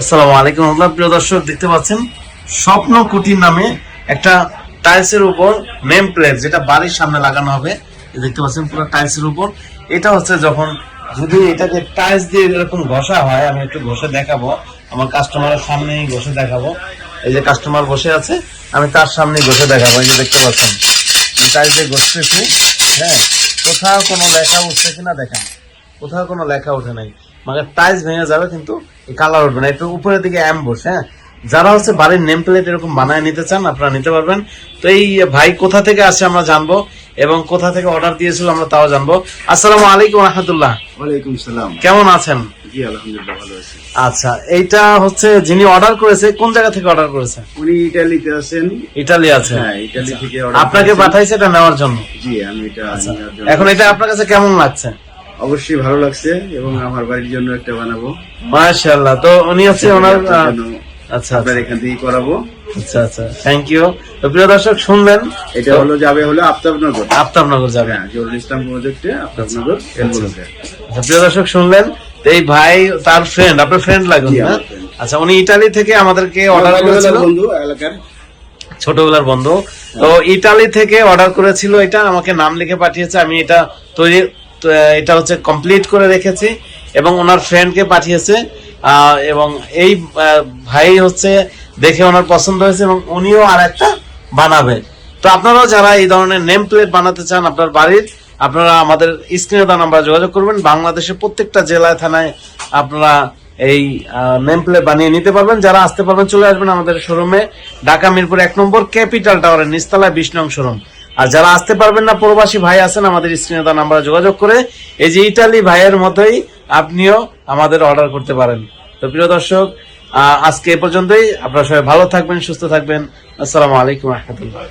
আসসালামু আলাইকুম রহমতুল্লাহ। প্রিয় দর্শক, দেখতে পাচ্ছেন, স্বপ্ন কুটির নামে একটা টাইলসের উপর নেম প্লেট যেটা বাড়ির সামনে লাগানো হবে দেখতে পাচ্ছেন পুরো টাইলসের উপর। এটা হচ্ছে যখন, যদি এটাকে টাইলস দিয়ে এরকম ঘষা হয়, আমি একটু ঘষে দেখাবো, আমার কাস্টমারের সামনেই ঘষে দেখাবো। এই যে কাস্টমার বসে আছে, আমি তার সামনেই ঘষে দেখাবো, এই যে দেখতে পাচ্ছেন। টাইলস দিয়ে ঘষতেছি হ্যাঁ কোথাও কোনো লেখা উঠছে কিনা দেখেন। কোথাও কোনো লেখা ওঠে নাই। মানে টাইলস ভেঙে যাবে কিন্তু কালার উঠবে না। একটু উপরের দিকে অ্যাম্বুশ হ্যাঁ? যারা হচ্ছে বাড়ির নেম প্লেট এরকম বানায় নিতে চান আপনারা নিতে পারবেন। তো এই ভাই কোথা থেকে আসে আমরা জানব এবং কোথা থেকে অর্ডার দিয়েছিল আমরা তাও জানব। আসসালামু আলাইকুম রহমতুল্লাহ। ওয়ালাইকুম সালাম। কেমন আছেন? জি আলহামদুলিল্লাহ ভালো আছি। আচ্ছা এইটা হচ্ছে যিনি অর্ডার করেছে কোন জায়গা থেকে অর্ডার করেছে? উনি ইটালিতে আছেন। ইটালি আছে। হ্যাঁ ইটালি থেকে আপনাকে পাঠাইছে এটা নেওয়ার জন্য? জি আমি এটা নেওয়ার জন্য- এখন এটা আপনার কাছে কেমন লাগছে? অবশ্যই ভালো লাগছে এবং আমার বাড়ির জন্য একটা বানাবো। মাশাআল্লাহ। তো উনি হচ্ছে ওনার আচ্ছা আপনার এখান থেকে করাবো। আচ্ছা আচ্ছা। থ্যাংক ইউ তো প্রিয় দর্শক শুনলেন? এটা হলো যাবে হলো আফতাবনগর। আফতাবনগর যাবে। হ্যাঁ জরুল ইসলাম প্রজেক্টে আফতাবনগর আচ্ছা, প্রিয় দর্শক শুনলেন? এই ভাই তার ফ্রেন্ড আপনার ফ্রেন্ড লাগুন না? আচ্ছা উনি ইটালি থেকে আমাদেরকে অর্ডার করেছিল। বন্ধু এলাকার। ছোটবেলার বন্ধু। তো ইটালি থেকে অর্ডার করেছিল এটা আমাকে নাম লিখে পাঠিয়েছে আমি এটা তৈরি এটা হচ্ছে কমপ্লিট করে রেখেছি এবং ওনার ফ্রেন্ডকে পাঠিয়েছে এবং এই ভাই হচ্ছে দেখে ওনার পছন্দ হয়েছে এবং উনিও আর একটা বানাবে। তো আপনারাও যারা এই ধরনের নেম প্লেট বানাতে চান আপনার বাড়ির, আপনারা আমাদের স্ক্রিনে দেওয়া নাম্বার যোগাযোগ করবেন। বাংলাদেশের প্রত্যেকটা জেলায়, থানায় আপনারা এই নেম প্লেট বানিয়ে নিতে পারবেন। যারা আসতে পারবেন, চলে আসবেন আমাদের শোরুমে ঢাকা মিরপুর এক নম্বর ক্যাপিটাল টাওয়ারের নিচতলায় বিশ নং শোরুম আর যারা আসতে পারবেন না, প্রবাসী ভাই আছেন, আমাদের স্ক্রিনে তার নাম্বারে যোগাযোগ করে। এই যে ইটালি ভাইয়ের মতোই আপনিও আমাদের অর্ডার করতে পারেন। তো প্রিয় দর্শক আজকে এ পর্যন্তই। আপনারা সবাই ভালো থাকবেন, সুস্থ থাকবেন। আসসালামু আলাইকুম রহমতুল্লাহ।